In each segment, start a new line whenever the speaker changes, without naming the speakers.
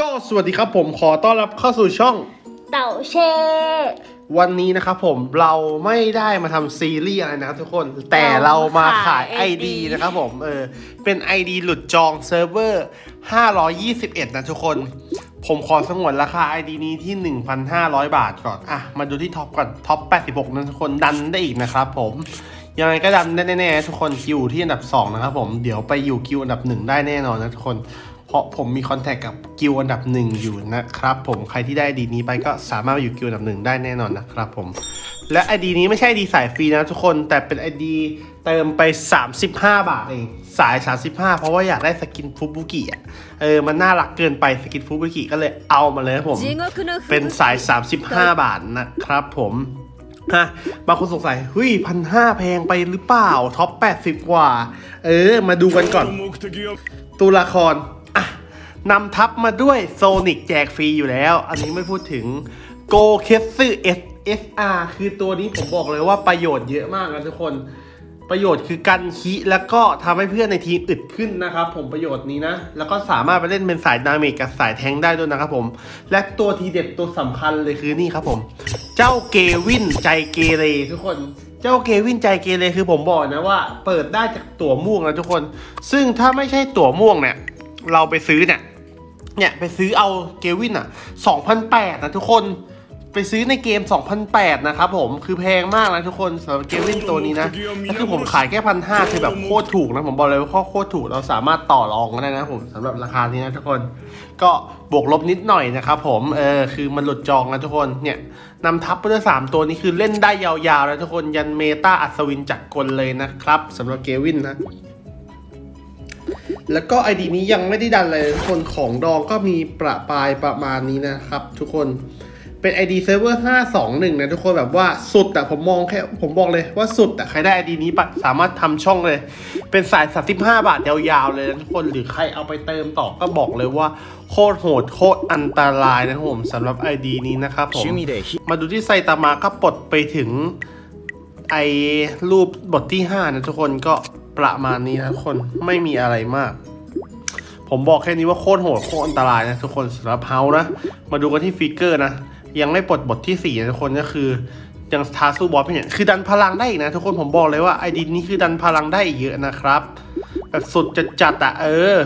ก็สวัสดีครับผมขอต้อนรับเข้าสู่ช่อง
เต่าเช่
วันนี้นะครับผมเราไม่ได้มาทำซีรีส์อะไรนะครับทุกคนแต่เรามาขาย ID นะครับผมเออเป็น ID หลุดจองเซิร์ฟเวอร์ 521 นะทุกคน ผมขอสงวนราคา ID นี้ที่ 1,500 บาทก่อน อะ มาดูที่ท็อปก่อนท็อป 86 นะทุกคนดันได้อีกนะครับผมยังไงก็ดันได้แน่ๆทุกคนคิวที่อันดับ 2 นะครับผมเดี๋ยวไปอยู่คิวอันดับ 1 ได้แน่นอนนะทุกคน เพราะผมมีคอนแทคกับกิวอันดับหนึ่งอยู่นะครับผมใครที่ได้ดีนี้ไปก็สามารถอยู่กิวอันดับหนึ่งได้แน่นอนนะครับผม และไอดีนี้ไม่ใช่ไอดีสายฟรีนะทุกคนแต่เป็นไอดีเติมไป 35 บาทเองสาย 35 เพราะว่าอยากได้สกินฟูบุกิอะเออมันน่ารักเกินไปสกินฟูบุกิก็เลยเอามาเลยนะผม เป็นสาย 35 บาทนะครับผมฮะบางคนสงสัยหุ้ยพันห้าแพงไปหรือเปล่า ท็อป 80 กว่า เออ มาดูกันก่อน ตัวละคร นำทัพมาด้วยโซนิกแจกฟรีอยู่แล้ว อันนี้ไม่พูดถึงโกเคสซึเอสเอสอาร์คือตัวนี้ผมบอกเลยว่าประโยชน์เยอะมากนะทุกคน ประโยชน์คือกันคีแล้วก็ทำให้เพื่อนในทีมอึดขึ้นนะครับ ผมประโยชน์นี้นะ แล้วก็สามารถไปเล่นเป็นสายดามจกับสายแทงค์ได้ด้วยนะครับผม และตัวทีเด็ดตัวสำคัญเลยคือนี่ครับผม เจ้าเกวินใจเกเรทุกคนเจ้าเกวินใจเกเรคือผมบอกนะว่า เปิดได้จากตั๋วม่วงนะทุกคน ซึ่งถ้าไม่ใช่ตั๋วม่วงเนี่ย เราไปซื้อเนี่ย เนี่ยไปซื้อเอาเกวินอะ2,008นะทุกคนไปซื้อในเกม 2,008 นะครับผม คือแพงมากนะทุกคนสำหรับเกวินตัวนี้นะก็คือผมขายแค่พันห้าคือแบบโคตรถูกนะ ผมบอกเลยว่าโคตรถูก เราสามารถต่อรองกันได้นะผมสำหรับราคานี้นะทุกคน ก็บวกลบนิดหน่อยนะครับผม เออ คือมันหลุดจองนะทุกคน เนี่ยนำทัพไปด้วยสามตัวนี้คือเล่นได้ยาวๆนะทุกคน ยันเมตาอัศวินจักรกลเลยนะครับสำหรับเกวินนะ แล้วก็ไอดีนี้ยังไม่ได้ดันเลยทุกคนของดองก็มีประปายประมาณนี้นะครับ ทุกคนเป็น ID Server 521 นะทุกคนแบบว่าสุดอะผมมองแค่ผมบอกเลยว่าสุดอะใครได้ ID นี้ปะสามารถทำช่องเลย เป็นสาย 35 บาทยาวๆเลยนะทุกคนหรือใครเอาไปเติมต่อก็บอกเลยว่า โคตรโหดโคตรอันตรายนะผมสำหรับ ID นี้นะครับผมมาดูที่ไซตามาก็ปลดไปถึงไอรูปบทที่ 5 นะทุกคนก็ ประมาณนี้นะทุกคนไม่มีอะไรมาก ผมบอกแค่นี้ว่าโคตรโหดโคตรอันตรายนะทุกคนสำหรับเฮานะมาดูกันที่ฟิกเกอร์นะ ยังไม่ปลดบทที่4นะทุกคนก็คือยังท้าสู้บอสไม่เนี่ยคือดันพลังได้อีกนะ ทุกคนผมบอกเลยว่าไอดีนี้คือดันพลังได้อีกเยอะนะครับ แบบสุดจัดจัดอะเออ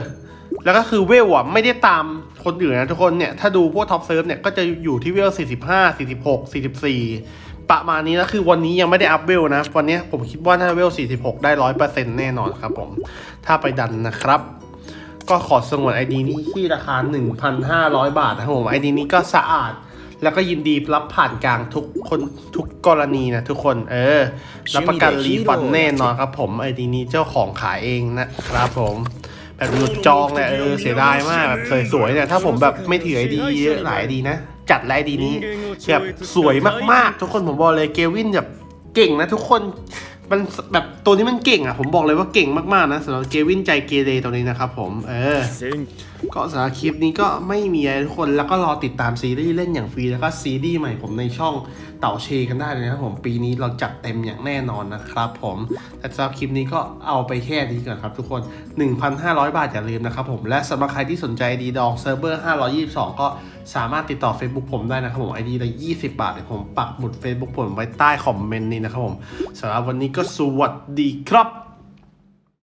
แล้วก็คือเวลอะไม่ได้ตามคนอื่นนะทุกคนเนี่ย ถ้าดูพวกท็อปเซิร์ฟเนี่ยก็จะอยู่ที่เวล 45 46 44 ประมาณนี้นะคือวันนี้ยังไม่ได้อัพเวลนะ วันนี้ผมคิดว่าถ้าเวล 46 ได้100%แน่นอนครับผม ถ้าไปดันนะครับ ก็ขอสงวน ID นี้ที่ราคา 1,500 บาทนะครับผม ID นี้ก็สะอาด แล้วก็ยินดีรับผ่านกลางทุกคนทุกกรณีนะทุกคนเออ รับประกันรีฟันแน่นอนครับผม ID นี้เจ้าของขายเองนะครับผมแบบหลุดจองเนี่ยเออเสียดายมากแบบสวยๆเนี่ยถ้าผมแบบไม่ถือไอดีเยอะหลายดีนะ จัดไลดีนี้แบบสวยมากๆ ทุกคนผมบอกเลยเกวินแบบเก่งนะทุกคน มันแบบตัวนี้มันเก่งอะ ผมบอกเลยว่าเก่งมากๆนะสำหรับเกวินใจเกเรตัวนี้นะครับผม เออ
戦
ก็สำหรับคลิปนี้ก็ไม่มีอะไรทุกคนแล้วก็รอติดตามซีรีส์เล่นอย่างฟรี แล้วก็ซีรีส์ใหม่ผมในช่องเต่าเชกันได้เลยนะครับผมปีนี้เราจัดเต็มอย่างแน่นอนนะครับผมแต่สำหรับคลิปนี้ก็เอาไปแค่นี้ก่อนครับทุกคน 1,500 บาทอย่าลืมนะครับผมและสำหรับใครที่สนใจดีดองเซิร์ฟเวอร์522 ก็สามารถติดต่อ Facebook ผมได้นะครับผม ID ละ20 บาทเดี๋ยวผมปักหมุด Facebook ผมไว้ใต้คอมเมนต์นี้นะครับผมสำหรับวันนี้ก็สวัสดีครับ